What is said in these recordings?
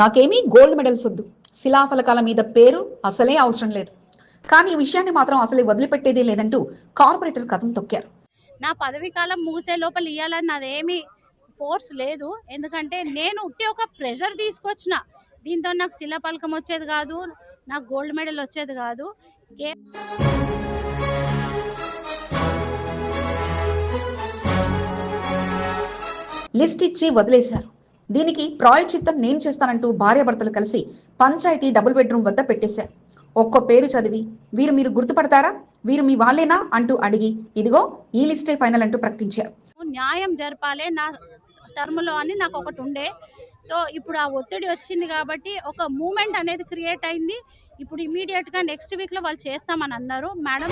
నాకేమీ gold medals వద్దు. శిలాఫలకాల మీద పేరు అసలే అవసరం లేదు. కానీ ఈ విషయాన్ని మాత్రం అసలే వదిలిపెట్టేదే లేదంటూ కార్పొరేటర్ కథం తొక్కారు. నా పదవి కాలం ముగిసే లోపల ఇవ్వాలని నాదేమి ఫోర్స్ లేదు. ఎందుకంటే నేను ఉట్టి ఒక ప్రెషర్ తీసుకొచ్చిన. దీంతో నాకు శిలాపలకం వచ్చేది కాదు నాకు గోల్డ్ మెడల్ వచ్చేది కాదు. లిస్ట్ ఇచ్చి వదిలేశారు. దీనికి ప్రాయచిత్తం నేను చేస్తానంటూ భార్యాభర్తలు కలిసి పంచాయతీ డబుల్ బెడ్రూమ్ వద్ద పెట్టేశారు. ఒక్కో పేరు చదివి వీరు మీరు గుర్తుపడతారా? వీరు మీ వాళ్ళేనా? అంటూ అడిగి ఇదిగో ఈ లిస్టే ఫైనల్ అంటూ ప్రకటించారు. న్యాయం జరపాలే నా టర్మ్లో అని నాకు ఒకటి ఉండే. సో ఇప్పుడు ఆ ఒత్తిడి వచ్చింది కాబట్టి ఒక మూమెంట్ అనేది క్రియేట్ అయింది. ఇప్పుడు ఇమీడియట్గా నెక్స్ట్ వీక్లో వాళ్ళు చేస్తామని అన్నారు. మేడం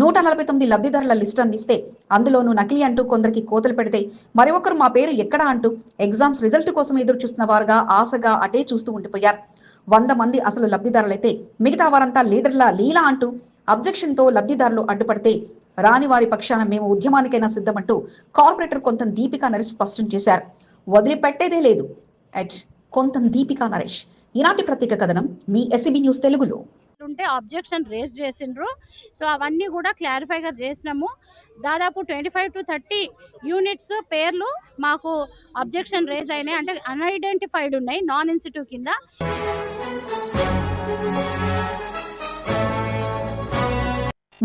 నూట నలభై తొమ్మిది లబ్ధిదారుల లిస్ట్ అందిస్తే అందులోనూ నకిలీ అంటూ కొందరికి కోతలు పెడితే మరి ఒకరు మా పేరు ఎక్కడా అంటూ ఎగ్జామ్స్ రిజల్ట్ కోసం ఎదురు చూస్తున్న వారుగా ఆశగా అటే చూస్తూ ఉండిపోయారు. వంద మంది అసలు లబ్ధిదారులైతే మిగతా వారంతా లీడర్ల లీలా అంటూ అబ్జెక్షన్తో లబ్ధిదారులు అడ్డుపడితే రాని వారి పక్షాన మేము ఉద్యమానికైనా సిద్ధమంటూ కార్పొరేటర్ కొంత దీపికా నరేష్ స్పష్టం చేశారు. వదిలిపెట్టేదే లేదు. ఎట్ కొంత దీపికా నరేష్. ఈనాటి ప్రత్యేక కథనం మీ ఎస్సీబీ న్యూస్ తెలుగులో. ఉంటే అబ్జెక్షన్ రేస్ చేసిండ్రు. సో అవన్నీ కూడా క్లారిఫైగా చేసినాము. దాదాపు twenty five to thirty units పేర్లు మాకు అబ్జెక్షన్ రేజ్ అయినాయి. అంటే అన్ఐడెంటిఫైడ్ ఉన్నాయి నాన్ ఇన్స్టిట్యూట్ కింద.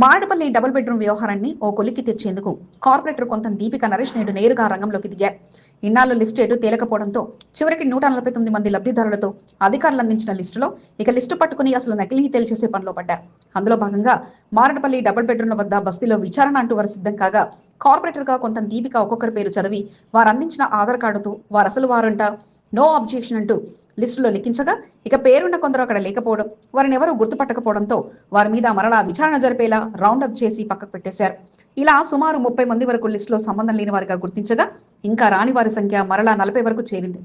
మారడపల్లి డబుల్ బెడ్రూమ్ వ్యవహారాన్ని ఓ కొలిక్కి తెచ్చేందుకు కార్పొరేటర్ కొంత దీపిక నరేష్ నేడు నేరుగా రంగంలోకి దిగారు. ఇన్నాళ్ళు లిస్టు ఎటు తేలకపోవడంతో చివరికి నూట నలభై తొమ్మిది మంది లబ్ధిదారులతో అధికారులు అందించిన లిస్టులో ఇక లిస్టు పట్టుకుని అసలు నకిలీని తేల్చేసే పనిలో పడ్డారు. అందులో భాగంగా మారడపల్లి డబుల్ బెడ్రూమ్ల వద్ద బస్తీలో విచారణ అంటూ వారు సిద్ధం కాగా కార్పొరేటర్గా కొంత దీపిక ఒక్కొక్కరి పేరు చదివి వారు అందించిన ఆధార్ కార్డుతో వారు అసలు వారంట నో అబ్జెక్షన్ అంటూ లిస్టులో లిఖించగా ఇక పేరున్న కొందరు అక్కడ లేకపోవడం వారిని ఎవరూ గుర్తుపట్టకపోవడంతో వారి మీద మరలా విచారణ జరిపేలా రౌండప్ చేసి పక్కకు పెట్టేశారు. ఇలా సుమారు ముప్పై మంది వరకు లిస్టులో సంబంధం లేని వారిగా గుర్తించగా ఇంకా రాని వారి సంఖ్య మరలా నలభై వరకు చేరింది.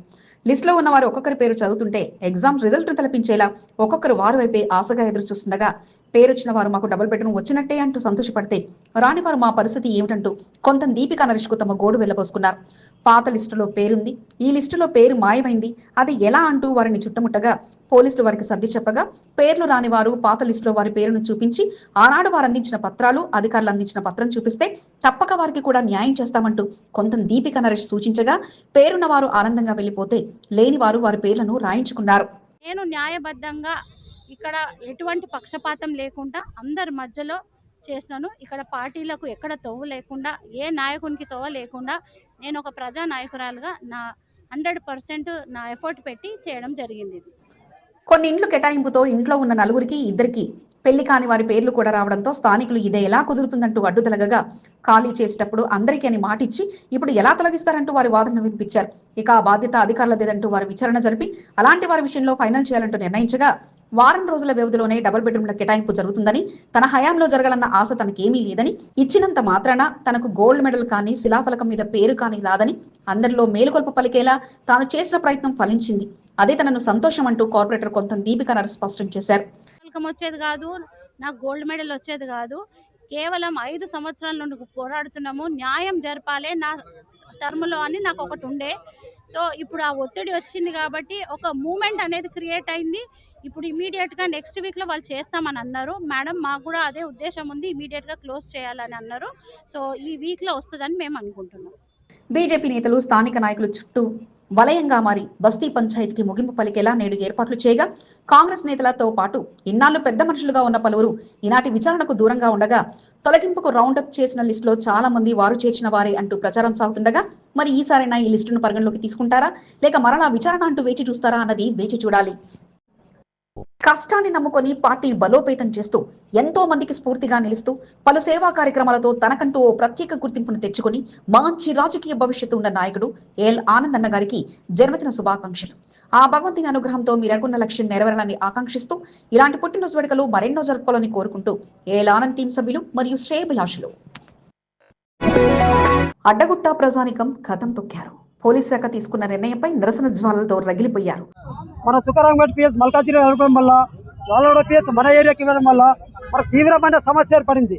లిస్టులో ఉన్న వారు ఒక్కొక్కరి పేరు చదువుతుంటే ఎగ్జామ్ రిజల్ట్ తలపించేలా ఒక్కొక్కరు వారి వైపే ఆశగా ఎదురు చూస్తుండగా పేరొచ్చిన వారు మాకు డబుల్ బెడ్రూమ్ వచ్చినట్టే అంటూ సంతోషపడితే రానివారు మా పరిస్థితి ఏమిటంటూ కొంత దీపిక నరేష్కు తమ గోడు వెళ్ళబోసుకున్నారు. పాత లిస్టులో పేరుంది ఈ లిస్టులో పేరు మాయమైంది అది ఎలా అంటూ వారిని చుట్టముట్టగా పోలీసులు వారికి సర్ది చెప్పగా పేర్లు రాని వారు పాత లిస్టులో వారి పేరును చూపించి ఆనాడు వారు అందించిన పత్రాలు అధికారులు అందించిన పత్రం చూపిస్తే తప్పక వారికి కూడా న్యాయం చేస్తామంటూ కొంత దీపిక నరేష్ సూచించగా పేరున్న వారు ఆనందంగా వెళ్ళిపోతే లేని వారు వారి పేర్లను రాయించుకున్నారు. నేను న్యాయబద్ధంగా ఇక్కడ ఎటువంటి పక్షపాతం లేకుండా అందరి మధ్యలో చేసినాను ఇక్కడ పార్టీలకు ఎక్కడ తోవ లేకుండా ఏ నాయకునికి తోవ లేకుండా నేను ఒక ప్రజా నాయకురాలుగా నా హండ్రెడ్ పర్సెంట్ నా ఎఫర్ట్ పెట్టి చేయడం జరిగింది కొన్ని ఇండ్లు కేటాయింపుతో ఇంట్లో ఉన్న నలుగురికి ఇద్దరికి పెళ్ళి కాని వారి పేర్లు కూడా రావడంతో స్థానికులు ఇదే ఎలా కుదురుతుందంటూ అడ్డుతలగగా ఖాళీ చేసేటప్పుడు అందరికీ అని మాటిచ్చి ఇప్పుడు ఎలా తొలగిస్తారంటూ వారి వాదనను వినిపించారు. ఇక ఆ బాధ్యత అధికారులదేదంటూ వారి విచారణ జరిపి అలాంటి వారి విషయంలో ఫైనల్ చేయాలంటూ నిర్ణయించగా వారం రోజుల వ్యవధిలోనే డబుల్ బెడ్రూమ్ల కేటాయింపు జరుగుతుందని తన హయాంలో జరగాలన్న ఆశ తనకేమీ లేదని ఇచ్చినంత మాత్రాన తనకు గోల్డ్ మెడల్ కానీ శిలాఫలకం మీద పేరు కానీ రాదని అందరిలో మేలుకొల్ప పలికేలా తాను చేసిన ప్రయత్నం ఫలించింది. అదే తనను సంతోషం అంటూ కార్పొరేటర్ కొంత దీపిక నర్ స్పష్టం చేశారు. వచ్చేది కాదు నాకు గోల్డ్ మెడల్ వచ్చేది కాదు. కేవలం ఐదు సంవత్సరాల నుండి పోరాడుతున్నాము న్యాయం జరపాలే నా టర్మ్లో అని నాకు ఒకటి ఉండే. సో ఇప్పుడు ఆ ఒత్తిడి వచ్చింది కాబట్టి ఒక మూమెంట్ అనేది క్రియేట్ అయింది. ఇప్పుడు ఇమీడియట్గా నెక్స్ట్ వీక్లో వాళ్ళు చేస్తామని అన్నారు. మేడం మాకు కూడా అదే ఉద్దేశం ఉంది. ఇమీడియట్గా క్లోజ్ చేయాలని అన్నారు. సో ఈ వీక్లో వస్తుందని మేము అనుకుంటున్నాం. బీజేపీ నేతలు స్థానిక నాయకులు చుట్టూ వలయంగా మారి బస్తీ పంచాయతీకి ముగింపు పలికేలా నేడు ఏర్పాట్లు చేయగా కాంగ్రెస్ నేతలతో పాటు ఇన్నాళ్ళు పెద్ద మనుషులుగా ఉన్న పలువురు ఈనాటి విచారణకు దూరంగా ఉండగా తొలగింపుకు రౌండప్ చేసిన లిస్టులో చాలా మంది వారు చేర్చిన వారే అంటూ ప్రచారం సాగుతుండగా మరి ఈసారైనా ఈ లిస్టును పరిగణలోకి తీసుకుంటారా? లేక మరలా విచారణ అంటూ వేచి చూస్తారా అన్నది వేచి చూడాలి. కష్టాన్ని నమ్ముకొని పార్టీ బలోపేతం చేస్తూ ఎంతో మందికి స్ఫూర్తిగా నిలుస్తూ పలు సేవా కార్యక్రమాలతో తనకంటూ ఓ ప్రత్యేక గుర్తింపును తెచ్చుకొని మంచి రాజకీయ భవిష్యత్తు ఉన్న నాయకుడు ఎల్ అన్న గారికి జన్మదిన శుభాకాంక్షలు. ఆ భగవంతుని అనుగ్రహంతో మీరనుకున్న లక్ష్యం నెరవేరాలని ఆకాంక్షిస్తూ ఇలాంటి పుట్టినరోజు వేడుకలు మరెన్నో జరుపుకోవాలని కోరుకుంటూ ఏల్ ఆనంద్ టీం సభ్యులు మరియు శ్రేయభిలాషులు. అడ్డగుట్ట ప్రజానికం కథం తొక్కారు. పోలీస్ శాఖ తీసుకున్న నిర్ణయంపై నిరసన జ్వాలలతో రగిలిపోయారు. మన తుకారాంపేట పిఎస్ మల్కాజిరి అనుకోవడం వల్ల వాళ్ళ పిఎస్ మన ఏరియాకి ఇవ్వడం వల్ల మనకు తీవ్రమైన సమస్య ఏర్పడింది.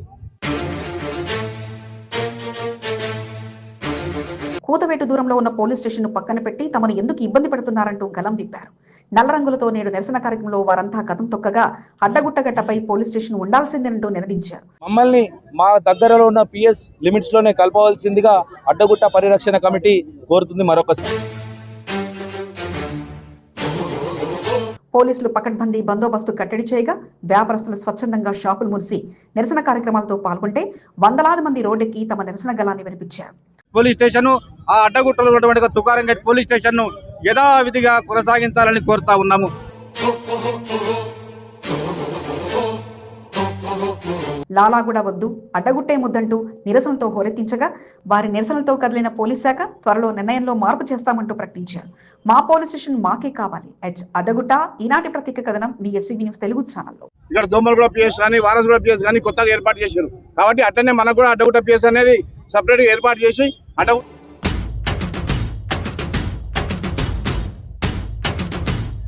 కూతవేటు దూరంలో ఉన్న పోలీస్ స్టేషన్ పక్కన పెట్టి తమను ఎందుకు ఇబ్బంది పెడుతున్నారంటూ గలం విప్పారు. నల్ల రంగులతో నేడు నిరసన కార్యక్రమంలో వారంతా కథం తొక్కగా అడ్డగుట్టగట్టపై పోలీస్ స్టేషన్ ఉండాల్సిందేనంటూ నినదించారు. మమ్మల్ని మా దగ్గరలో ఉన్న పిఎస్ లిమిట్స్లోనే కలపవలసిందిగా అడ్డగుట్ట పరిరక్షణ కమిటీ కోరుతుంది మరొకసారి. పోలీసులు పకడ్బందీ బందోబస్తు కట్టడి చేయగా వ్యాపారస్తులు స్వచ్ఛందంగా షాపులు మురిసి నిరసన కార్యక్రమాలతో పాల్గొంటే వందలాది మంది రోడ్డెక్కి తమ నిరసన గలాన్ని వినిపించారు. పోలీస్ స్టేషన్ ఆ అడ్డగుట్టలో ఉన్నటువంటి తుకారం పోలీస్ స్టేషన్ను యథావిధిగా కొనసాగించాలని కోరుతా ఉన్నాము. లాలాగూడ వద్దు అడ్డగుట్టే ముద్దంటూ నిరసనలతో హోరెత్తించగా వారి నిరసనలతో కదిలిన పోలీస్ శాఖ త్వరలో నిర్ణయంలో మార్పు చేస్తామంటూ ప్రకటించారు. మా పోలీస్ స్టేషన్ మాకే కావాలి. హెచ్ అడ్డగుట్ట ఈనాటి ప్రత్యేక కథనం మీ ఎస్సీబీ న్యూస్ తెలుగు ఛానల్లో. ఇక్కడ దోమలగూడ పిఎస్ కానీ వారసుగూడ పిఎస్ కానీ కొత్తగా ఏర్పాటు చేశారు. కాబట్టి అట్లనే మనకు కూడా అడ్డగుట్ట పిఎస్ అనేది సపరేట్గా ఏర్పాటు చేసి అడ్డ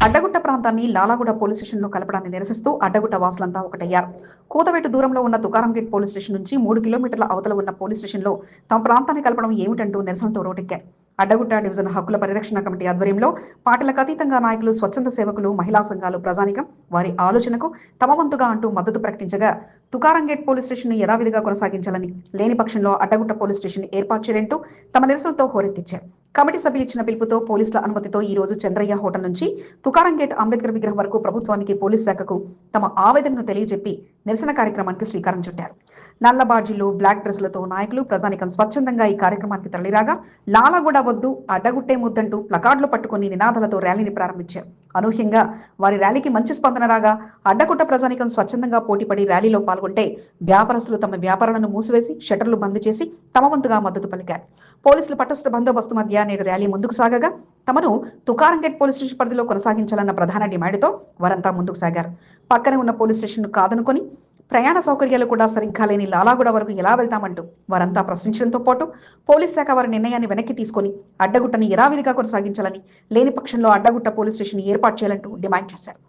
అడ్డగుట్ట ప్రాంతాన్ని లాలాగూడ పోలీస్ స్టేషన్లో కలపడాన్ని నిరసిస్తూ అడ్డగుట్ట వాసులంతా ఒకటయ్యారు. కూతవేటు దూరంలో ఉన్న తుకారం గేట్ పోలీస్ స్టేషన్ నుంచి మూడు కిలోమీటర్ల అవతల ఉన్న పోలీస్ స్టేషన్లో తమ ప్రాంతాన్ని కలపడం ఏమిటంటూ నిరసనతో రోటెక్కారు. అడ్డగుట్ట డివిజన్ హక్కుల పరిరక్షణ కమిటీ ఆధ్వర్యంలో పార్టీలకు అతీతంగా నాయకులు స్వచ్ఛంద సేవకులు మహిళా సంఘాలు ప్రజానికం వారి ఆలోచనకు తమ వంతుగా అంటూ మద్దతు ప్రకటించగా తుకారంగేట్ పోలీస్ స్టేషన్ యథావిధిగా కొనసాగించాలని లేని పక్షంలో అడ్డగుట్ట పోలీస్ స్టేషన్ ఏర్పాటు చేయాలంటూ తమ నిరసనలతో హోరెత్తిచ్చారు. కమిటీ సభ్యులు ఇచ్చిన పిలుపుతో పోలీసుల అనుమతితో ఈ రోజు చంద్రయ్య హోటల్ నుంచి తుకారం గేట్ అంబేద్కర్ విగ్రహం వరకు ప్రభుత్వానికి పోలీస్ శాఖకు తమ ఆవేదనను తెలియజెప్పి నిరసన కార్యక్రమానికి శ్రీకారం చుట్టారు. నల్ల బాడ్జీలు బ్లాక్ డ్రెస్లతో నాయకులు ప్రజానికం స్వచ్ఛందంగా ఈ కార్యక్రమానికి తరలిరాగా. లాలగూడ వద్దు అడ్డగుట్టే ముద్దంటూ ప్లకార్డులు పట్టుకుని నినాదాలతో ర్యాలీని ప్రారంభించారు. అనూహ్యంగా వారి ర్యాలీకి మంచి స్పందన రాగా అడ్డగుట్ట ప్రజానికం స్వచ్ఛందంగా పోటీపడి ర్యాలీలో పాల్గొంటే వ్యాపారస్తులు తమ వ్యాపారాలను మూసివేసి షట్టర్లు బంద్ చేసి తమ వంతుగా మద్దతు పలికారు. పోలీసులు పట్టస్థ బందోబస్తు మధ్య నేడు ర్యాలీ ముందుకు సాగగా తమను తుకారం గేట్ పోలీస్ స్టేషన్ పరిధిలో కొనసాగించాలన్న ప్రధాన డిమాండ్తో వారంతా ముందుకు సాగారు. పక్కనే ఉన్న పోలీస్ స్టేషన్ కాదనుకొని ప్రయాణ సౌకర్యాలు కూడా సరిగ్గా లేని లాలాగూడ వరకు ఎలా వెళ్తామంటూ వారంతా ప్రశ్నించడంతో పాటు పోలీస్ శాఖ వారి నిర్ణయాన్ని వెనక్కి తీసుకొని అడ్డగుట్టని యథావిధిగా కొనసాగించాలని లేని పక్షంలో అడ్డగుట్ట పోలీస్ స్టేషన్ ఏర్పాటు చేయాలంటూ డిమాండ్ చేశారు.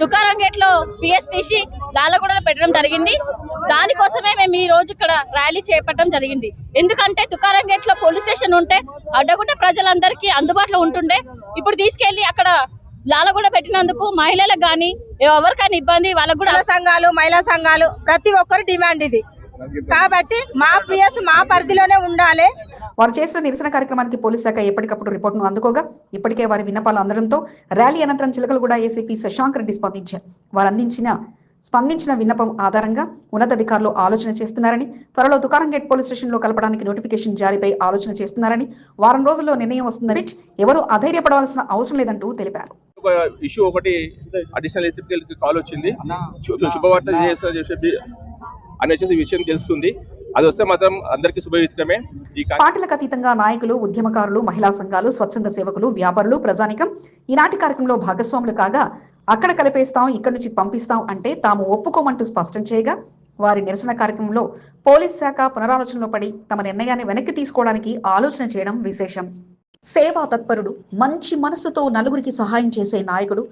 తుకారం గేట్లో పిఎస్ తీసి లాలగూడలో పెట్టడం జరిగింది. దానికోసమే మేము ఈ రోజు ఇక్కడ ర్యాలీ చేపట్టడం జరిగింది. ఎందుకంటే తుకారం గేట్లో పోలీస్ స్టేషన్ ఉంటే అడ్డగుట్ట ప్రజలందరికీ అందుబాటులో ఉంటుండే. ఇప్పుడు తీసుకెళ్ళి అక్కడ లాలగూడ పెట్టినందుకు మహిళలకు కానీ ఎవరికైనా ఇబ్బంది వాళ్ళకు కూడా మహిళా సంఘాలు మహిళా సంఘాలు ప్రతి ఒక్కరు డిమాండ్ ఇది. కాబట్టి మా పిఎస్ మా పరిధిలోనే ఉండాలి. వారు చేసిన నిరసన కార్యక్రమానికి పోలీస్ శాఖ ఎప్పటికప్పుడు రిపోర్టును అందుకోగా ఇప్పటికే వారి విన్నపాలు అందడంతో ర్యాలీ అనంతరం చిలకలగూడ ఏసీపీ శశాంక్ రెడ్డి స్పందించారు. వారు అందించిన స్పందించిన విన్నపం ఆధారంగా ఉన్నతాధికారులు ఆలోచన చేస్తున్నారని త్వరలో తుకారం గేట్ పోలీస్ స్టేషన్లో కలపడానికి నోటిఫికేషన్ జారీపై ఆలోచన చేస్తున్నారని వారం రోజుల్లో నిర్ణయం వస్తుందని ఎవరూ అధైర్యపడవలసిన అవసరం లేదంటూ తెలిపారు. ఇష్యూ ఒకటి అడిషనల్ ఎస్పీకి కాల్ వచ్చింది. శుభవార్త చేస్తా చెప్పి అని వచ్చేసి విషయం తెలుస్తుంది. అది వస్తే మాత్రం అందరికీ కార్య- పార్టీలకు అతీతంగా నాయకులు ఉద్యమకారులు మహిళా సంఘాలు స్వచ్ఛంద సేవకులు వ్యాపారులు ప్రజానికం ఈనాటి కార్యక్రమంలో భాగస్వాములు కాగా అక్కడ కలిపేస్తాం ఇక్కడి నుంచి పంపిస్తాం అంటే తాము ఒప్పుకోమంటూ స్పష్టం చేయగా వారి నిరసన కార్యక్రమంలో పోలీస్ శాఖ పునరాలోచనలో పడి తమ నిర్ణయాన్ని వెనక్కి తీసుకోవడానికి ఆలోచన చేయడం విశేషం. సేవా తత్పరుడు మంచి మనస్సుతో నలుగురికి సహాయం చేసే నాయకుడు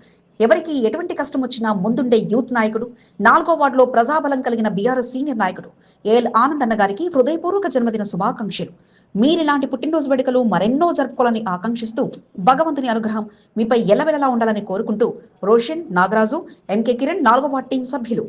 ఎవరికి ఎటువంటి కష్టం వచ్చినా ముందుండే యూత్ నాయకుడు నాలుగో వార్డులో ప్రజాబలం కలిగిన బీఆర్ఎస్ సీనియర్ నాయకుడు ఏఎల్ ఆనందన్న గారికి హృదయపూర్వక జన్మదిన శుభాకాంక్షలు. మీరిలాంటి పుట్టినరోజు వేడుకలు మరెన్నో జరుపుకోవాలని ఆకాంక్షిస్తూ భగవంతుని అనుగ్రహం మీపై ఎలవెలలా ఉండాలని కోరుకుంటూ రోషన్ నాగరాజు ఎంకే కిరణ్ నాలుగో వార్డు టీం సభ్యులు.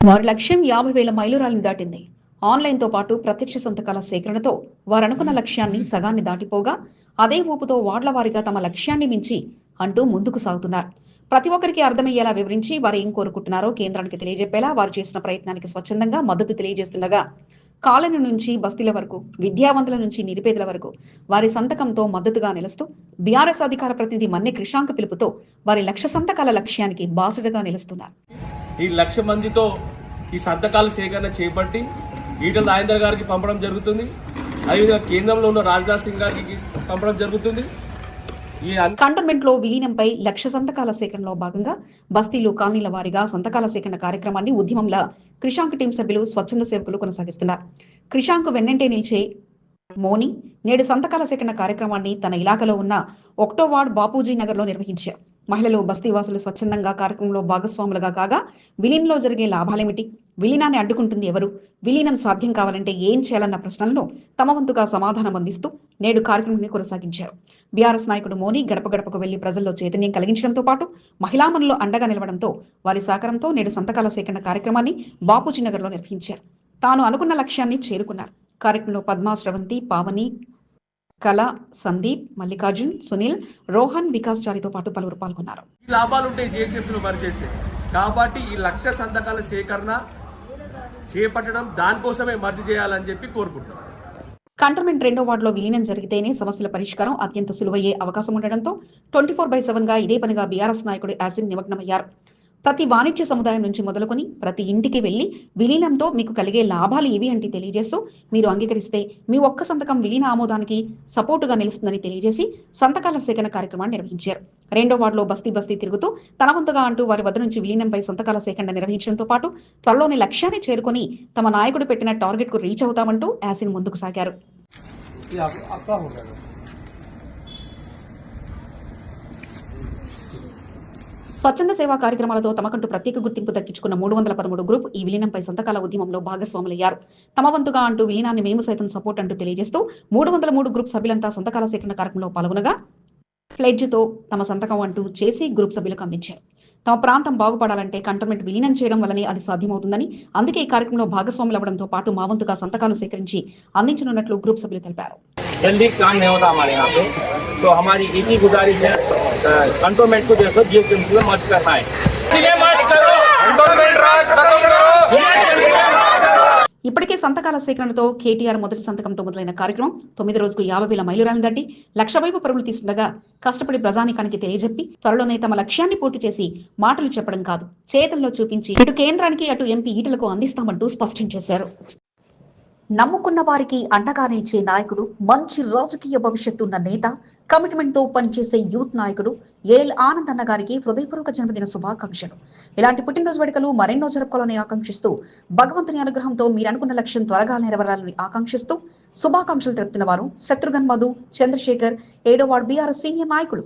వారి లక్ష్యం యాభై వేల మైలురాలిని దాటింది. ఆన్లైన్తో పాటు ప్రత్యక్ష సంతకాల సేకరణతో వారు అనుకున్న లక్ష్యాన్ని సగాన్ని దాటిపోగా అదే ఊపుతో వార్డుల వారిగా తమ లక్ష్యాన్ని మించి అంటూ ముందుకు సాగుతున్నారు. ప్రతి ఒక్కరికి అర్థమయ్యేలా వివరించి వారు ఏం కోరుకుంటున్నారో కేంద్రానికి తెలియజెప్పేలా వారు చేసిన ప్రయత్నానికి స్వచ్ఛందంగా మద్దతు తెలియజేస్తుండగా కాలనీ నుంచి బస్తీల వరకు విద్యావంతుల నుంచి నిరుపేదల వరకు వారి సంతకంతో మద్దతుగా నిలుస్తూ బీఆర్ఎస్ అధికార ప్రతినిధి మన్నె కృషాంక పిలుపుతో వారి లక్ష సంతకాల లక్ష్యానికి బాసటగా నిలుస్తున్నారు. ఈ లక్ష మందితో ఈ సంతకాలు సేకరణ చేపట్టి ఈటల రాజేందర్ గారికి పంపడం జరుగుతుంది. అదేవిధంగా కేంద్రంలో ఉన్న రాజ్నాథ్ సింగ్ గారికి పంపడం జరుగుతుంది. కంటోన్మెంట్లో విలీనంపై లక్ష సంతకాల సేకరణలో భాగంగా బస్తీలు కాలనీల వారీగా సంతకాల సేకరణ కార్యక్రమాన్ని ఉద్యమంల క్రిషాంక్ టీం సభ్యులు స్వచ్ఛంద సేవకులు కొనసాగిస్తున్నారు. క్రిషాంక్ వెన్నంటే నిలిచే మోని నేడు సంతకాల సేకరణ కార్యక్రమాన్ని తన ఇలాకాలో ఉన్న ఒకటో వార్డ్ బాపూజీ నగర్లో నిర్వహించారు. మహిళలు బస్తీవాసులు స్వచ్ఛందంగా కార్యక్రమంలో భాగస్వాములుగా కాగా విలీనంలో జరిగే లాభాలేమిటి? విలీనాన్ని అడ్డుకుంటుంది ఎవరు? విలీనం సాధ్యం కావాలంటే ఏం చేయాలన్న ప్రశ్నలను తమ వంతుగా సమాధానం అందిస్తూ నేడు కార్యక్రమాన్ని కొనసాగించారు. బీఆర్ఎస్ నాయకుడు మోనీ గడప గడపకు వెళ్ళి ప్రజల్లో చైతన్యం కలిగించడంతో పాటు మహిళామణులు అండగా నిలవడంతో వారి సహకారంతో నేడు సంతకాల సేకరణ కార్యక్రమాన్ని బాపూజీ నగర్లో నిర్వహించారు. తాను అనుకున్న లక్ష్యాన్ని చేరుకున్నారు. కార్యక్రమంలో పద్మా స్రవంతి పావని కళ సందీప్ మల్లికార్జున్ సునీల్ రోహన్ వికాస్ చారితో పాటు పలువురు పాల్గొన్నారు. లాభాలు ఉంటాయి కాబట్టి ఈ లక్ష సంతకాల సేకరణ చేపట్టడం దానికోసమే మర్చి చేయాలని చెప్పి కోరుకుంటున్నాం. కంటోన్మెంట్ రెండో వార్డులో విలీనం జరిగితేనే సమస్యల పరిష్కారం అత్యంత సులువయ్యే అవకాశం ఉండడంతో ట్వంటీ ఫోర్ బై సెవెన్గా ఇదే పనిగా బీఆర్ఎస్ నాయకుడు యాసిన్ నిమగ్నమయ్యారు. ప్రతి వాణిజ్య సముదాయం నుంచి మొదలుకొని ప్రతి ఇంటికి వెళ్ళి విలీనంతో మీకు కలిగే లాభాలు ఏవి అంటే తెలియజేస్తూ మీరు అంగీకరిస్తే మీ ఒక్క సంతకం విలీన ఆమోదానికి సపోర్టుగా నిలుస్తుందని తెలియజేసి సంతకాల సేకరణ కార్యక్రమాన్ని నిర్వహించారు. రెండో వార్డులో బస్తీ బస్తీ తిరుగుతూ తన వంతుగా అంటూ వారి వద్ద నుంచి విలీనంపై సంతకాల సేకరణ నిర్వహించడంతో పాటు త్వరలోని లక్ష్యాన్ని చేరుకొని తమ నాయకుడు పెట్టిన టార్గెట్కు రీచ్ అవుతామంటూ యాసిన్ ముందుకు సాగారు. స్వచ్ఛంద సేవా కార్యక్రమాలతో తమకంటూ ప్రత్యేక గుర్తింపు దక్కించుకున్న మూడు వందల పదమూడు గ్రూప్ ఈ విలీనంపై సంతకాల ఉద్యమంలో భాగస్వాములయ్యారు. తమ వంతుగా అంటూ విలీనాన్ని మేము సైతం సపోర్ట్ అంటూ తెలియజేస్తూ మూడు వందల మూడు గ్రూప్ సభ్యులంతా సంతకాల సేకరణ కార్యక్రమంలో పాల్గొనగా ఫ్లెడ్జ్తో తమ సంతకం అంటూ చేసి గ్రూప్ సభ్యులకు అందించారు. తమ ప్రాంతం బాగుపడాలంటే కంటోన్మెంట్ విలీనం చేయడం వల్లనే అది సాధ్యమవుతుందని అందుకే ఈ కార్యక్రమంలో భాగస్వాములు భాగస్వాములవ్వడంతో పాటు మా వంతుగా సంతకాలు సేకరించి అందించనున్నట్లు గ్రూప్ సభ్యులు తెలిపారు. जल्दी काम नहीं होता हमारे यहाँ पे तो हमारी एक ही गुजारिश है कंटोनमेंट को जैसे जीएसएमसी में मर्ज करना है ఇప్పటికే సంతకాల సేకరణతో కేటీఆర్ మొదటి సంతకంతో మొదలైన కార్యక్రమం తొమ్మిది రోజుకు యాభై వేల మైలురాలను దాటి లక్ష వైపు పరుగులు తీస్తుండగా కష్టపడి ప్రజానికానికి తెలియజెప్పి త్వరలోనే తమ లక్ష్యాన్ని పూర్తి చేసి మాటలు చెప్పడం కాదు చేతల్లో చూపించి ఇటు కేంద్రానికి అటు ఎంపీ ఈటలకు అందిస్తామంటూ స్పష్టం చేశారు నమ్ముకున్న వారికి అండగా నిలిచే నాయకుడు మంచి రాజకీయ భవిష్యత్తు ఉన్న నేత కమిట్మెంట్తో పనిచేసే యూత్ నాయకుడు ఏల్ ఆనంద్ అన్న గారికి హృదయపూర్వక జన్మదిన శుభాకాంక్షలు. ఇలాంటి పుట్టినరోజు వేడుకలు మరెన్నో జరుపుకోవాలని ఆకాంక్షిస్తూ భగవంతుని అనుగ్రహంతో మీరు అనుకున్న లక్ష్యం త్వరగా నెరవేరాలని ఆకాంక్షిస్తూ శుభాకాంక్షలు తెలుపుతున్న వారు శత్రుఘ్న్ మధు చంద్రశేఖర్ ఏడో వార్డు బీఆర్ఎస్ సీనియర్ నాయకులు.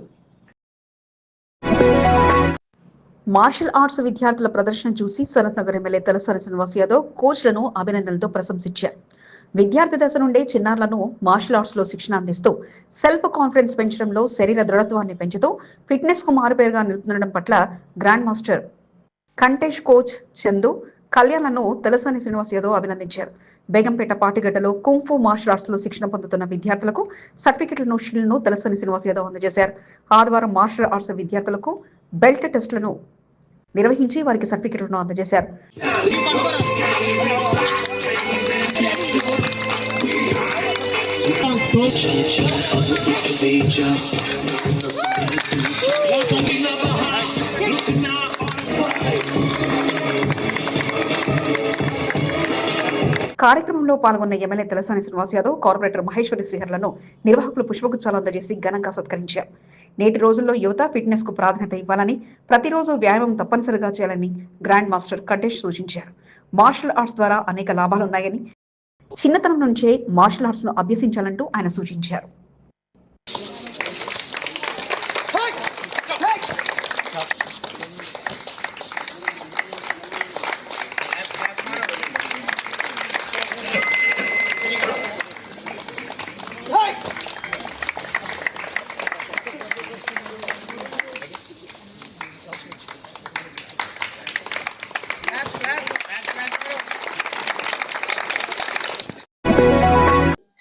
మార్షల్ ఆర్ట్స్ విద్యార్థుల ప్రదర్శన చూసి సనత్ నగర్ ఎమ్మెల్యే తలసాని శ్రీనివాస్ యాదవ్ కోచ్లను అభినందనలతో ప్రశంసించారు. విద్యార్థి దశ నుండే చిన్నారులను మార్షల్ ఆర్ట్స్లో శిక్షణ అందిస్తూ సెల్ఫ్ కాన్ఫిడెన్స్ పెంచడంలో శరీర దృఢత్వాన్ని పెంచుతూ ఫిట్నెస్కు మారుపేరుగా నిలుతుండడం పట్ల grand master Kantesh coach Chandu కళ్యాణ్లను Talasani Srinivas Yadav అభినందించారు. బేగంపేట పాటిగడ్డలో కుంఫు మార్షల్ ఆర్ట్స్లో శిక్షణ పొందుతున్న విద్యార్థులకు సర్టిఫికెట్లను షీల్డ్ను తలసాని శ్రీనివాస్ యాదవ్ అందజేశారు. ఆదివారం మార్షల్ ఆర్ట్స్ విద్యార్థులకు బెల్ట్ టెస్టులను నిర్వహించి వారికి సర్టిఫికెట్లను అందజేశారు. కార్యక్రమంలో పాల్గొన్న ఎమ్మెల్యే తెలసాని శ్రీనివాస్ యాదవ్ కార్పొరేటర్ మహేశ్వరి శ్రీహర్లను నిర్వాహకులు పుష్పగుచ్చాలు అందజేసి ఘనంగా సత్కరించారు. నేటి రోజుల్లో యువత ఫిట్నెస్కు ప్రాధాన్యత ఇవ్వాలని ప్రతిరోజు వ్యాయామం తప్పనిసరిగా చేయాలని గ్రాండ్ మాస్టర్ కటేష్ సూచించారు. మార్షల్ ఆర్ట్స్ ద్వారా అనేక లాభాలున్నాయని చిన్నతనం నుంచే మార్షల్ ఆర్ట్స్ను అభ్యసించాలంటూ ఆయన సూచించారు.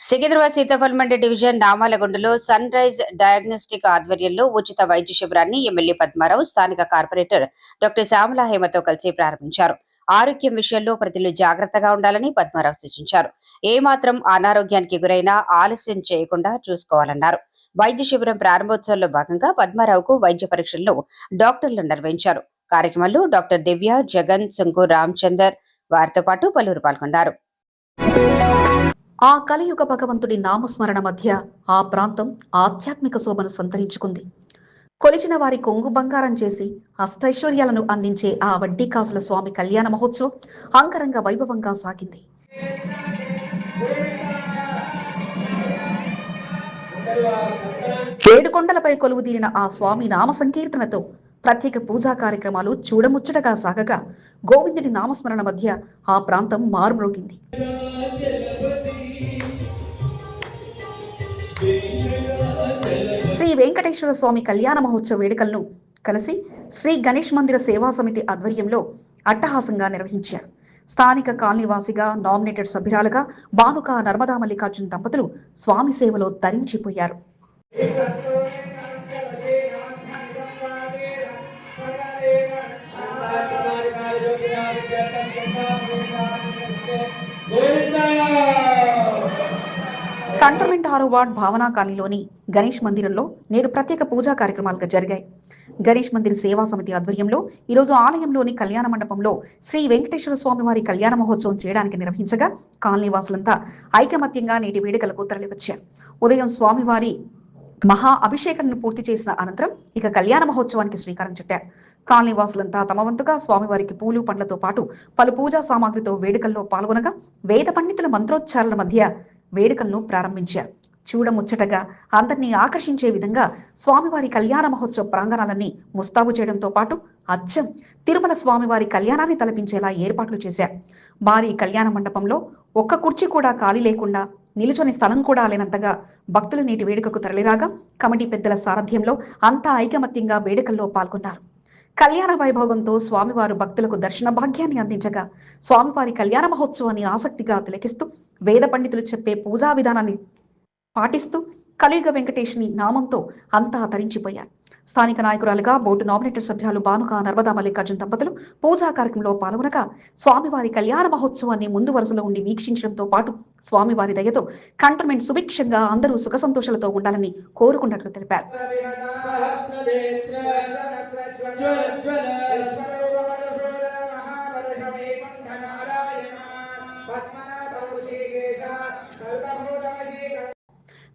సికింద్రాబాద్ సీతాఫల్మండి డివిజన్ నామాలగొండలో సన్ రైజ్ డయాగ్నోస్టిక్ ఆధ్వర్యంలో ఉచిత వైద్య శిబిరాన్ని ఎమ్మెల్యే పద్మారావు స్థానిక కార్పొరేటర్ డాక్టర్ శ్యామల హేమతో కలిసి ప్రారంభించారు. ఆరోగ్యం విషయంలో ప్రజలు జాగ్రత్తగా ఉండాలని పద్మారావు సూచించారు. ఏ మాత్రం అనారోగ్యానికి గురైనా ఆలస్యం చేయకుండా చూసుకోవాలన్నారు. వైద్య శిబిరం ప్రారంభోత్సవంలో భాగంగా పద్మారావుకు వైద్య పరీక్షల్లో డాక్టర్లు నిర్వహించారు. కార్యక్రమంలో డాక్టర్ దివ్య జగన్ శంకు రామచందర్ వారితో పాటు పలువురు పాల్గొన్నారు. ఆ కలియుగ భగవంతుడి నామస్మరణ మధ్య ఆ ప్రాంతం ఆధ్యాత్మిక శోభను సంతరించుకుంది. కొలిచిన వారి కొంగు బంగారం చేసి అష్టైశ్వర్యాలను అందించే ఆ వడ్డీ కాసుల స్వామి కళ్యాణ మహోత్సవం అంగరంగ వైభవంగా సాగింది. ఏడు కొండలపై కొలువుదీరిన ఆ స్వామి నామ సంకీర్తనతో ప్రత్యేక పూజా కార్యక్రమాలు చూడముచ్చటగా సాగగా గోవిందుడి నామస్మరణ మధ్య ఆ ప్రాంతం మారుమ్రోగింది. శ్రీ వెంకటేశ్వర స్వామి కళ్యాణ మహోత్సవ వేడుకలను కలిసి శ్రీ గణేష్ మందిర సేవా సమితి ఆధ్వర్యంలో అట్టహాసంగా నిర్వహించారు. స్థానిక కాలనీవాసిగా నామినేటెడ్ సభ్యురాలుగా బానుక నర్మదా మల్లికార్జున దంపతులు స్వామి సేవలో తరించిపోయారు. కంటోన్మెంట్ ఆరో వార్డ్ భావనా కాలనీలోని గణేష్ మందిరంలో నేడు ప్రత్యేక పూజా కార్యక్రమాలుగా జరిగాయి. గణేష్ మందిర్ సేవా సమితి ఆధ్వర్యంలో ఈరోజు ఆలయంలోని కళ్యాణ మండపంలో శ్రీ వెంకటేశ్వర స్వామి వారి కళ్యాణ మహోత్సవం చేయడానికి నిర్వహించగా కాలనీవాసులంతా ఐకమత్యంగా నేటి వేడుకలకు తరలివచ్చారు. ఉదయం స్వామివారి మహా అభిషేకాన్ని పూర్తి చేసిన అనంతరం ఇక కళ్యాణ మహోత్సవానికి శ్రీకారం చుట్టారు. కాలనీవాసులంతా తమ వంతుగా స్వామివారికి పూలు పండ్లతో పాటు పలు పూజా సామాగ్రితో వేడుకల్లో పాల్గొనగా వేద పండితుల మంత్రోచ్చారణ మధ్య వేడుకలను ప్రారంభించారు చూడముచ్చటగా అందరినీ ఆకర్షించే విధంగా స్వామివారి కళ్యాణ మహోత్సవ ప్రాంగణాలన్నీ ముస్తాబు చేయడంతో పాటు అచ్చం తిరుమల స్వామివారి కళ్యాణాన్ని తలపించేలా ఏర్పాట్లు చేశారు భారీ కళ్యాణ మండపంలో ఒక్క కుర్చీ కూడా ఖాళీ లేకుండా నిలుచొని స్థలం కూడా లేనంతగా భక్తులు నేటి వేడుకకు తరలిరాగా కమిటీ పెద్దల సారథ్యంలో అంతా ఐకమత్యంగా వేడుకల్లో పాల్గొన్నారు. కళ్యాణ వైభవంతో స్వామివారు భక్తులకు దర్శన భాగ్యాన్ని అందించగా స్వామివారి కళ్యాణ మహోత్సవాన్ని ఆసక్తిగా తిలకిస్తూ వేద పండితులు చెప్పే పూజా విధానాన్ని పాటిస్తూ కలియుగ వెంకటేష్ని నామంతో అంతా తరించిపోయారు స్థానిక నాయకురాలుగా బోర్డు నామినేటెడ్ సభ్యులు భానుక నర్మదా మల్లికార్జున దంపతులు పూజా కార్యక్రమంలో పాల్గొనగా స్వామివారి కళ్యాణ మహోత్సవాన్ని ముందు వరుసలో ఉండి వీక్షించడంతో పాటు స్వామివారి దయతో కంటోన్మెంట్ సుభిక్షంగా అందరూ సుఖ సంతోషాలతో ఉండాలని కోరుకున్నట్లు తెలిపారు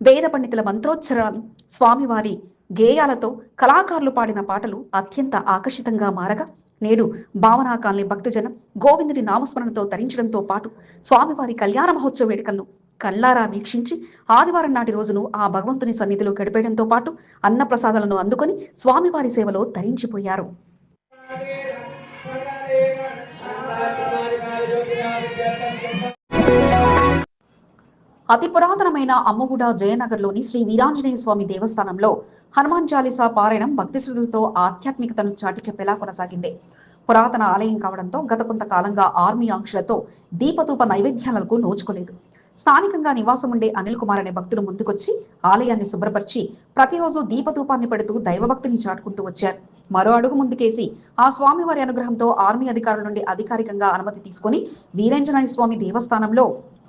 వేద పండితుల మంత్రోచ్చరణలు స్వామివారి గేయాలతో కళాకారులు పాడిన పాటలు అత్యంత ఆకర్షితంగా మారగా నేడు భావనా కాలనీ భక్తజనం గోవిందుడి నామస్మరణతో తరించడంతో పాటు స్వామివారి కళ్యాణ మహోత్సవ వేడుకలను కళ్ళారా వీక్షించి ఆదివారం నాటి రోజును ఆ భగవంతుని సన్నిధిలో గడిపేయడంతో పాటు అన్నప్రసాదాలను అందుకొని స్వామివారి సేవలో తరించిపోయారు. అతి పురాతనమైన అమ్మగుడ జయనగర్లోని శ్రీ వీరాంజనేయ స్వామి దేవస్థానంలో హనుమాన్ చాలీసా పారాయణం భక్తి శ్రద్ధలతో ఆధ్యాత్మికతను చాటి చెప్పేలా కొనసాగింది. పురాతన ఆలయం కావడంతో గత కొంతకాలంగా ఆర్మీ ఆంక్షలతో దీపతూప నైవేద్యాలకు నోచుకోలేదు. స్థానికంగా నివాసం ఉండే అనిల్ కుమార్ అనే భక్తులు ముందుకొచ్చి ఆలయాన్ని శుభ్రపరిచి ప్రతిరోజు దీపతూపాన్ని పెడుతూ దైవభక్తిని చాటుకుంటూ వచ్చారు. మరో అడుగు ముందుకేసి ఆ స్వామివారి అనుగ్రహంతో ఆర్మీ అధికారుల నుండి అధికారికంగా అనుమతి తీసుకుని వీరేంజనాయ స్వామి దేవస్థానంలో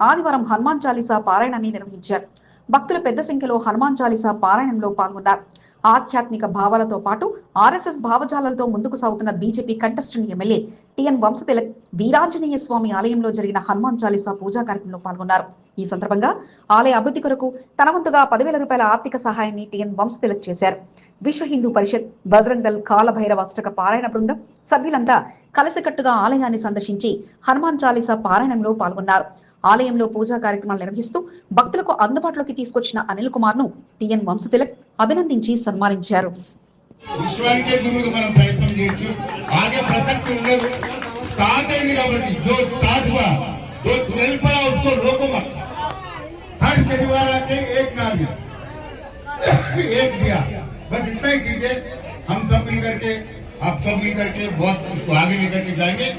ఆదివారం హనుమాన్ చాలీసా పారాయణాన్ని నిర్వహించారు. భక్తులు పెద్ద సంఖ్యలో హనుమాన్ చాలీసా పారాయణంలో పాల్గొన్నారు. ఆధ్యాత్మిక భావాలతో పాటు ఆర్ఎస్ఎస్ భావజాలతో ముందుకు సాగుతున్న BJP contestant MLA TN Vamshatilak Veeranjaneya Swamy ఆలయంలో జరిగిన హనుమాన్ చాలీసా పూజా కార్యక్రమంలో పాల్గొన్నారు. ఈ సందర్భంగా ఆలయ అభివృద్ధి కొరకు తన వంతుగా పదివేల రూపాయల ఆర్థిక సహాయాన్ని టిఎన్ వంశతిలక్ చేశారు. విశ్వ హిందూ పరిషత్ బజరంగ్ దల్ కాలభైరవ అష్టక పారాయణ బృందం సభ్యులంతా కలిసికట్టుగా ఆలయాన్ని సందర్శించి హనుమాన్ చాలీసా పారాయణంలో పాల్గొన్నారు. ఆలయంలో పూజా కార్యక్రమాలు నిర్వహిస్తూ భక్తులకు అందుబాటులోకి తీసుకొచ్చిన అనిల్ కుమార్ను టిఎన్ వంశతిలక్ అభినందించి సన్మానించారు విశ్వానికే గురువుగా మనం ప్రయత్నం చేయొచ్చు ఆగే ప్రసక్తి ఉండదు స్టార్ట్ అయింది కాబట్టి जो स्टार्ट हुआ जो चल पड़ा उसको रोको मत हर शनिवार आके एक नाम एक दिया बस इतना ही कीजिए हम सब मिल करके आप सब मिल करके बहुत इसको आगे लेकर के जाएंगे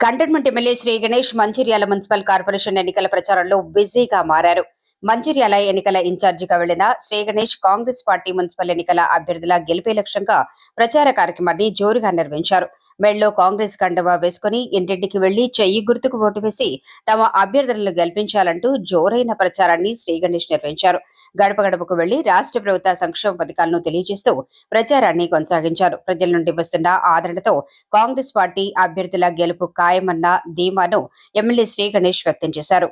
cantonment MLA Shri Ganesh Mancherial municipal corporation ఎన్నికల ప్రచారంలో బిజీగా మారారు మంచిర్యాల ఎన్నికల ఇన్ఛార్జిగా వెళ్ళిన Shri Ganesh Congress party municipal ఎన్నికల అభ్యర్థుల గెలిపే లక్ష్యంగా ప్రచార కార్యక్రమాన్ని జోరుగా నిర్వహించారు. మెడలో కాంగ్రెస్ కండవా వేసుకుని ఇంటింటికి వెళ్ళి చెయ్యి గుర్తుకు ఓటు వేసి తమ అభ్యర్థులను గెలిపించాలంటూ జోరైన ప్రచారాన్ని శ్రీ గణేష్ నిర్వహించారు. గడప గడపకు వెళ్ళి రాష్ట్ర ప్రభుత్వ సంక్షేమ పథకాలను తెలియజేస్తూ ప్రచారాన్ని కొనసాగించారు. ప్రజల నుండి వస్తున్న ఆదరణతో కాంగ్రెస్ పార్టీ అభ్యర్థుల గెలుపు ఖాయమన్న ధీమాను ఎమ్మెల్యే శ్రీ గణేష్ వ్యక్తం చేశారు.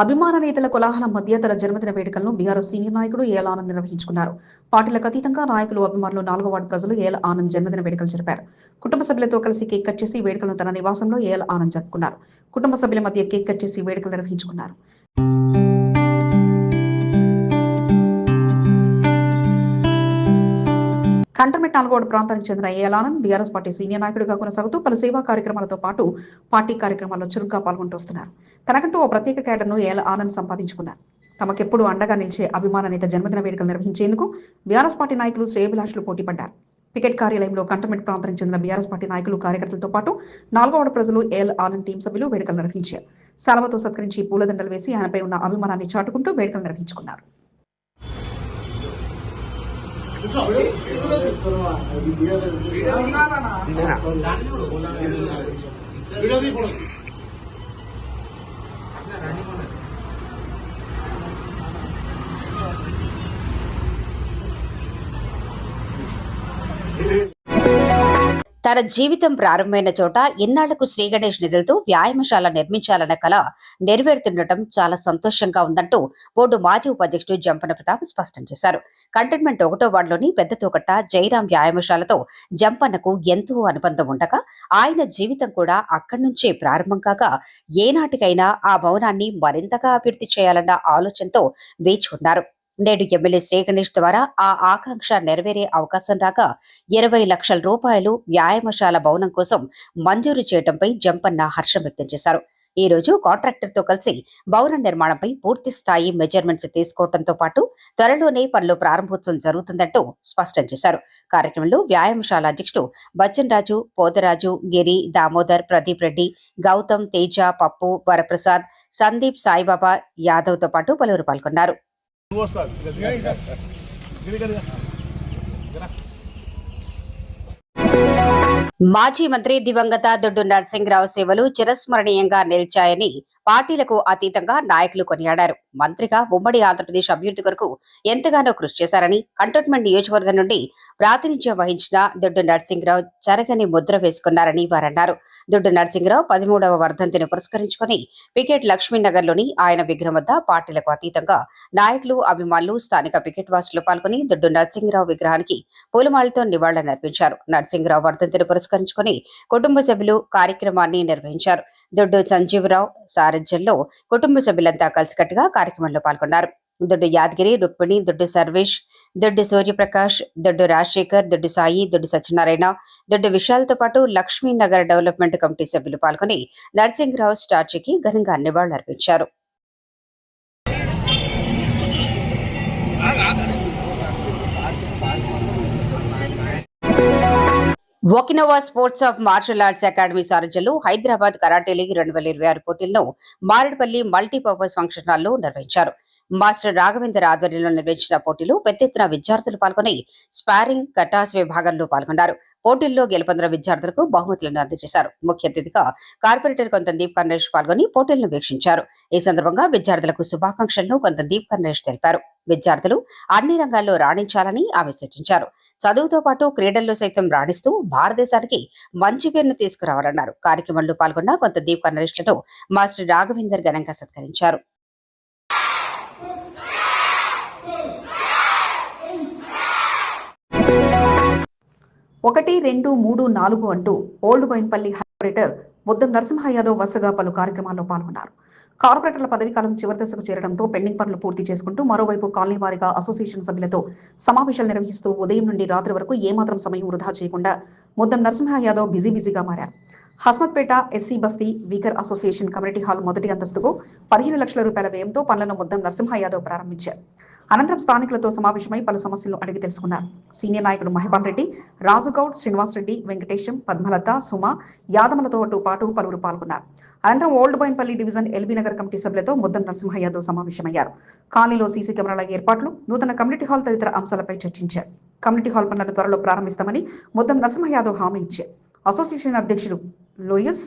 అభిమాన నేతల కోలాహలం మధ్య తన జన్మదిన వేడుకలను బీఆర్ఎస్ సీనియర్ నాయకుడు ఏఎల్ ఆనంద్ నిర్వహించుకున్నారు. పార్టీలకు అతీతంగా నాయకులు అభిమానులు నాలుగో వార్డు ప్రజలు ఏఎల్ ఆనంద్ జన్మదిన వేడుకలు జరిపారు. కుటుంబ సభ్యులతో కలిసి కేక్ కట్ చేసి వేడుకలను తన నివాసంలో ఏఎల్ ఆనంద్ జరుపుకున్నారు. కుటుంబ సభ్యుల మధ్య కేక్ కట్ చేసి వేడుకలు నిర్వహించుకున్నారు. కంటర్మెంట్ నాలుగోడు ప్రాంతానికి చెందిన ఏలానంద్ ఆనంద్ బీఆర్ఎస్ పార్టీ సీనియర్ నాయకుడిగా కొనసాగుతూ పలు సేవా కార్యక్రమాలతో పాటు పార్టీ కార్యక్రమాల్లో చురుగ్గా పాల్గొంటున్నారు తనకంటూ ఓ ప్రత్యేక కేటర్ను ఏల ఆనంద్ సంపాదించుకున్నారు. తమకెప్పుడు అండగా నిలిచే అభిమాన నేత జన్మదిన వేడుకలు నిర్వహించేందుకు బీఆర్ఎస్ పార్టీ నాయకులు శ్రేయభిలాషులు పోటీ పడ్డారు పికెట్ కార్యాలయంలో కంటోన్మెంట్ ప్రాంతానికి చెందిన బీఆర్ఎస్ పార్టీ నాయకులు కార్యకర్తలతో పాటు నాలుగో వార్డు ప్రజలు ఏల్ ఆనంద్ టీం సభ్యులు వేడుకలు నిర్వహించారు. సెలవుతో సత్కరించి పూలదండలు వేసి ఆయనపై ఉన్న అభిమానాన్ని చాటుకుంటూ వేడుకలు నిర్వహించుకున్నారు. వీడియో తీసుకోండి తన జీవితం ప్రారంభమైన చోట ఇన్నాళ్ళకు శ్రీగణేష్ నిధులతో వ్యాయామశాల నిర్మించాలన్న కల నెరవేరుతుండటం చాలా సంతోషంగా ఉందంటూ బోర్డు మాజీ ఉపాధ్యక్షుడు జంపన ప్రతాప్ స్పష్టం చేశారు. కంటైన్మెంట్ ఒకటో వార్డులోని పెద్ద తోకట్ట జైరాం వ్యాయామశాలతో జంపన్నకు ఎంతో అనుబంధం ఉండగా ఆయన జీవితం కూడా అక్కడి నుంచే ప్రారంభం కాగా ఏనాటికైనా ఆ భవనాన్ని మరింతగా అభివృద్ధి చేయాలన్న ఆలోచనతో వేచి ఉన్నారు. నేడు ఎమ్మెల్యే శ్రీ గణేష్ ద్వారా ఆ ఆకాంక్ష నెరవేరే అవకాశం రాగా ఇరవై లక్షల రూపాయలు వ్యాయామశాల భవనం కోసం మంజూరు చేయడంపై జంపన్న హర్షం వ్యక్తం చేశారు. ఈ రోజు కాంట్రాక్టర్తో కలిసి భవన నిర్మాణంపై పూర్తి స్థాయి మెజర్మెంట్స్ తీసుకోవడంతో పాటు త్వరలోనే పనులు ప్రారంభోత్సవం జరుగుతుందంటూ స్పష్టం చేశారు. కార్యక్రమంలో వ్యాయామశాల అధ్యక్షుడు బచ్చన్ రాజు పోదరాజు గిరి దామోదర్ ప్రదీప్ రెడ్డి గౌతమ్ తేజ పప్పు వరప్రసాద్ సందీప్ సాయిబాబా యాదవ్తో పాటు పలువురు పాల్గొన్నారు. మాజీ మంత్రి దివంగత దొడ్డు నరసింహరావు సేవలు చిరస్మరణీయంగా నిలిచాయని పార్టీలకు అతీతంగా నాయకులు కొనియాడారు. మంత్రిగా ఉమ్మడి ఆంధ్రప్రదేశ్ అభివృద్ధి కొరకు ఎంతగానో కృషి చేశారని కంటోన్మెంట్ నియోజకవర్గం నుండి ప్రాతినిధ్యం వహించిన దొడ్డు నరసింహరావు చెరగని ముద్ర వేసుకున్నారని వారన్నారు. దొడ్డు నరసింహరావు పదమూడవ వర్ధంతిని పురస్కరించుకొని పికెట్ లక్ష్మీనగర్లోని ఆయన విగ్రహం వద్ద పార్టీలకు అతీతంగా నాయకులు అభిమానులు స్థానిక పికెట్ వాసులు పాల్గొని దొడ్డు నరసింహరావు విగ్రహానికి పూలమాలతో నివాళులర్పించారు. నరసింహరావు వర్ధంతిని పురస్కరించుకొని కుటుంబ సభ్యులు కార్యక్రమాన్ని నిర్వహించారు. దొడ్డు సంజీవరావు సారథ్యంలో కుటుంబ సభ్యులంతా కలిసికట్టుగా కార్యక్రమంలో పాల్గొన్నారు. దొడ్డు యాదగిరి రుక్మిణి దొడ్డు సర్వేష్ దొడ్డు సూర్యప్రకాష్ దొడ్డు రాజశేఖర్ దొడ్డు సాయి దొడ్డు సత్యనారాయణ దొడ్డు విశాల్తో పాటు లక్ష్మీనగర్ డెవలప్మెంట్ కమిటీ సభ్యులు పాల్గొని నరసింహరావు స్టాచ్యూకి ఘనంగా నివాళులర్పించారు. Okinawa sports of martial arts academy సారథ్యంలో హైదరాబాద్ కరాటే లీగ్ రెండు వేల ఇరవై ఆరు పోటీలను మారేడుపల్లి మల్టీపర్పస్ ఫంక్షన్ హాల్లో నిర్వహించారు. మాస్టర్ రాఘవేందర్ ఆధ్వర్యంలో నిర్వహించిన పోటీలు పెద్ద ఎత్తున విద్యార్థులు పాల్గొని స్పారింగ్ కటాస్ విభాగంలో పాల్గొన్నారు. పోటీల్లో గెలుపొందిన విద్యార్థులకు బహుమతులను అందజేశారు. ముఖ్య అతిథిగా కార్పొరేటర్ కొంత దీప్ కర్ణేష్ పాల్గొని పోటీలను వీక్షించారు. ఈ సందర్భంగా విద్యార్థులకు శుభాకాంక్షలను కొంత దీప్ కర్ణేష్ తెలిపారు. విద్యార్థులు అన్ని రంగాల్లో రాణించాలని ఆమె సూచించారు చదువుతో పాటు క్రీడల్లో సైతం రాణిస్తూ భారతదేశానికి మంచి పేరును తీసుకురావాలన్నారు. కార్యక్రమంలో పాల్గొన్న కొంత దీప్ కర్ణేష్లను మాస్టర్ రాఘవేందర్ ఘనంగా సత్కరించారు. ఒకటి రెండు మూడు నాలుగు అంటూ ఓల్డ్ బైన్పల్లి ఆపరేటర్ ముద్దం నరసింహ యాదవ్ వరుసగా పలు కార్యక్రమాల్లో పాల్గొన్నారు. కార్పొరేటర్ల పదవీకాలం చివరి దశకు చేరడంతో పెండింగ్ పనులు పూర్తి చేసుకుంటూ మరోవైపు కాలనీ వారిగా అసోసియేషన్ సభ్యులతో సమావేశాలు నిర్వహిస్తూ ఉదయం నుండి రాత్రి వరకు ఏమాత్రం సమయం వృధా చేయకుండా ముద్దం నరసింహ యాదవ్ బిజీ బిజీగా మారారు. హస్మత్పేట ఎస్సీ బస్తీ వీకర్ అసోసియేషన్ కమ్యూనిటీ హాల్ మొదటి అంతస్తుకు పదిహేను లక్షల రూపాయల వ్యయంతో పనులను ముద్దం నరసింహ యాదవ్ ప్రారంభించారు. అనంతరం స్థానికులతో సమావేశమై పలు సమస్యలను అడిగి తెలుసుకున్నారు. సీనియర్ నాయకుడు మహిపాల్ రెడ్డి రాజుగౌడ్ శ్రీనివాస్ రెడ్డి వెంకటేశం పద్మలత సుమ యాదములతో పాటు పలువురు పాల్గొన్నారు. అనంతరం old Bowenpally division LB Nagar committee సభ్యులతో ముద్దం నరసింహ యాదవ్ సమావేశమయ్యారు. కాలనీలో సీసీ కెమెరాల ఏర్పాట్లు నూతన కమ్యూనిటీ హాల్ తదితర అంశాలపై చర్చించారు. కమ్యూనిటీ హాల్ పనులను త్వరలో ప్రారంభిస్తామని ముద్దం నరసింహ యాదవ్ హామీ ఇచ్చారు. అసోసియేషన్ అధ్యక్షుడు లోయస్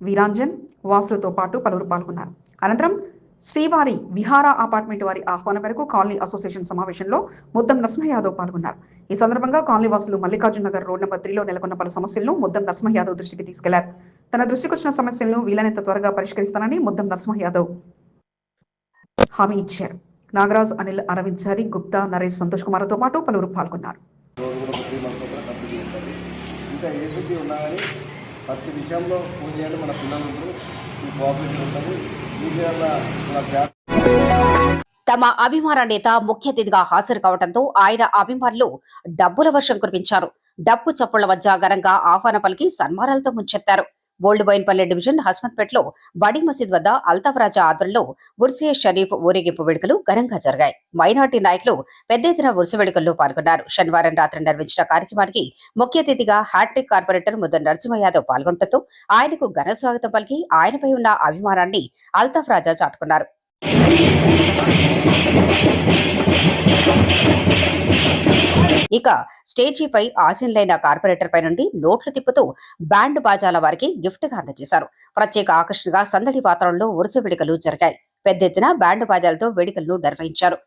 వీరాంజన్ వాసులతో పాటు పలువురు పాల్గొన్నారు. అనంతరం శ్రీవారి విహార అపార్ట్మెంట్ వారి ఆహ్వానం మేరకు కాలనీ అసోసియేషన్ సమావేశంలో ముద్దం నరసింహయాదవ్ పాల్గొన్నారు. ఈ సందర్భంగా కాలనీ వాసులు మల్లికార్జున నగర్ రోడ్ నెంబర్ త్రీలో నెలకొన్న పలు సమస్యలను ముద్దం నరసింహయాదవ్ దృష్టికి తీసుకెళ్ళారు. తన దృష్టికి వచ్చిన సమస్యలను వీలైనంత త్వరగా పరిష్కరిస్తానని ముద్దం నరసింహయాదవ్ హామీ ఇచ్చారు. నాగరాజ్ అనిల్ అరవింద్ జరి గుప్తా నరేష్ సంతోష్ కుమార్తో పాటు పలువురు పాల్గొన్నారు. ఇంకా ఏసీపీ ఉన్నా కానీ ప్రతి విషయంలో ఫోన్ చేయాలి మన పిల్లలు ఉంటారు ఉంటుంది. తమ అభిమాన నేత ముఖ్య అతిథిగా హాజరు కావడంతో ఆయన అభిమానులు డబ్బుల వర్షం కురిపించారు. డప్పు చప్పుళ్ళ మధ్య ఘనంగా ఆహ్వాన పలికి సన్మానాలతో ముంచెత్తారు. ఓల్డ్ బోయిన్పల్లి డివిజన్ హస్మత్పేట్లో బడి మసీద్ వద్ద అల్తాఫ్ రాజా ఆధ్వర్యంలో ఉర్సే షరీఫ్ ఊరేగింపు వేడుకలు ఘనంగా జరిగాయి. మైనార్టీ నాయకులు పెద్ద ఎత్తున ఉరుసు వేడుకల్లో పాల్గొన్నారు. శనివారం రాత్రి నిర్వహించిన కార్యక్రమానికి ముఖ్య అతిథిగా హ్యాట్రిక్ కార్పొరేటర్ ముద్ద నరసింహ యాదవ్ పాల్గొనడంతో ఆయనకు ఘన స్వాగతం పలికి ఆయనపై ఉన్న అభిమానాన్ని అల్తాఫ్ రాజా చాటుకున్నారు. ఇక స్టేజీపై ఆశీన్లైన కార్పొరేటర్ పై నుండి నోట్లు తిప్పుతూ బ్యాండ్ బాజాల వారికి గిఫ్ట్గా అందజేశారు. ప్రత్యేక ఆకర్షణగా సందడి వాతావరణంలో ఉరుస వేడుకలు జరిగాయి. పెద్ద ఎత్తున బ్యాండ్ బాజాలతో వేడుకలను నిర్వహించారు.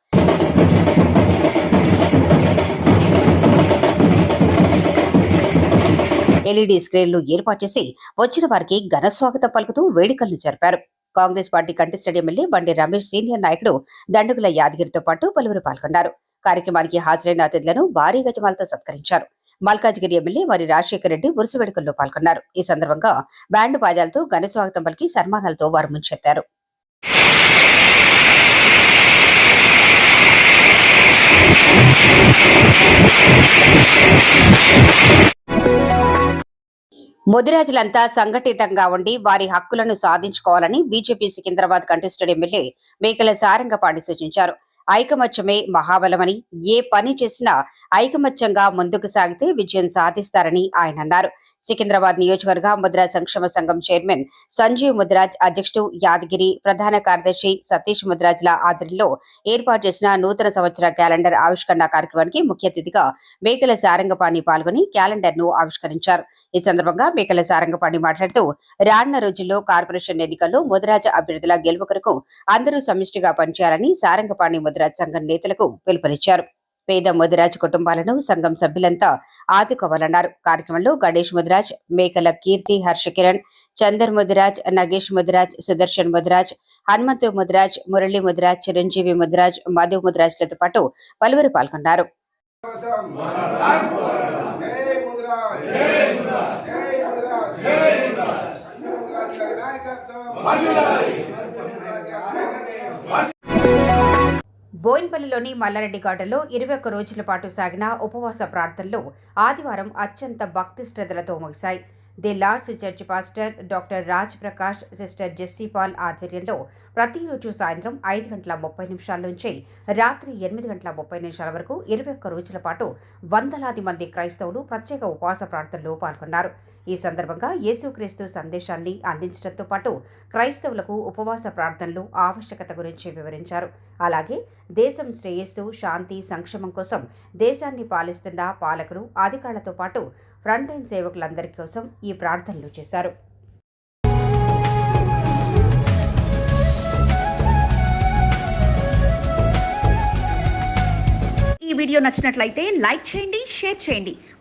ఎల్ఈడి స్క్రీన్లు ఏర్పాటు చేసి వచ్చిన వారికి ఘన స్వాగతం పలుకుతూ వేడుకలను జరిపారు. కాంగ్రెస్ పార్టీ కంటెస్టెడ్ ఎమ్మెల్యే బండి రమేష్ సీనియర్ నాయకుడు దండుగుల యాదగిరితో పాటు పలువురు పాల్గొన్నారు. కార్యక్రమానికి హాజరైన అతిథులను భారీ గజమాలతో సత్కరించారు. మల్కాజ్గిరి ఎమ్మెల్యే వారి రాజశేఖర రెడ్డి ఉరుసు వేడుకల్లో పాల్గొన్నారు. ఈ సందర్భంగా బ్యాండ్ బాజాలతో ఘన స్వాగతం పలికి సన్మానాలతో వారు ముంచెత్తారు. ముదిరాజులంతా సంఘటితంగా ఉండి వారి హక్కులను సాధించుకోవాలని BJP Secunderabad contested MLA Mekala Sarangapani సూచించారు. ఐకమత్యమే మహాబలమని ఏ పని చేసినా ఐకమత్యంగా ముందుకు సాగితే విజయం సాధిస్తారని ఆయన అన్నారు. సికింద్రాబాద్ నియోజకవర్గ ముద్రా సంక్షేమ సంఘం చైర్మన్ సంజీవ్ ముద్రాజ్ అధ్యక్షుడు యాదగిరి ప్రధాన కార్యదర్శి సతీష్ ముద్రాజ్ల ఆధ్వర్యంలో ఏర్పాటు చేసిన నూతన సంవత్సర క్యాలెండర్ ఆవిష్కరణ కార్యక్రమానికి ముఖ్య అతిథిగా మేకల సారంగపాణి పాల్గొని క్యాలెండర్ను ఆవిష్కరించారు. ఈ సందర్భంగా మేకల సారంగపాణి మాట్లాడుతూ రానున్న రోజుల్లో కార్పొరేషన్ ఎన్నికల్లో ముదిరాజ అభ్యర్థుల గెలుపు కొరకు అందరూ సమిష్టిగా పనిచేయాలని సారంగపాణి ముద్రాజ్ సంఘం నేతలకు పిలుపునిచ్చారు. పేద ముదిరాజ్ కుటుంబాలను సంఘం సభ్యులంతా ఆదుకోవాలన్నారు కార్యక్రమంలో గణేష్ ముదిరాజ్ మేకల కీర్తి హర్ష కిరణ్ చందర్ ముదిరాజ్ నగేష్ ముదిరాజ్ సుదర్శన్ ముదిరాజ్ హనుమంతు ముదిరాజ్ మురళి ముదిరాజ్ చిరంజీవి ముదిరాజ్ మధు ముదిరాజ్లతో పాటు పలువురు పాల్గొన్నారు బోయిన్పల్లిలోని మల్లారెడ్డి గార్డెన్లో ఇరవై ఒక్క రోజుల పాటు సాగిన ఉపవాస ప్రార్థనలు ఆదివారం అత్యంత భక్తి శ్రద్ధలతో ముగిశాయి. The lord's church pastor doctor Raj Prakash sister Jessie Paul ఆధ్వర్యంలో ప్రతిరోజు సాయంత్రం ఐదు గంటల ముప్పై నిమిషాల నుంచి రాత్రి ఎనిమిది గంటల ముప్పై నిమిషాల వరకు ఇరవై ఒక్క రోజుల పాటు వందలాది మంది క్రైస్తవులు ప్రత్యేక ఉపవాస ప్రార్థనలో పాల్గొన్నారు. ఈ సందర్భంగా యేసుక్రీస్తు సందేశాన్ని అందించడంతో పాటు క్రైస్తవులకు ఉపవాస ప్రార్థనలు ఆవశ్యకత గురించి వివరించారు. అలాగే దేశం శ్రేయస్సు శాంతి సంక్షేమం కోసం దేశాన్ని పాలిస్తున్న పాలకులు అధికారులతో పాటు ఫ్రంట్లైన్ సేవకులందరి కోసం ఈ ప్రార్థనలు చేశారు. ఈ వీడియో నచ్చినట్లయితే లైక్ చేయండి షేర్ చేయండి.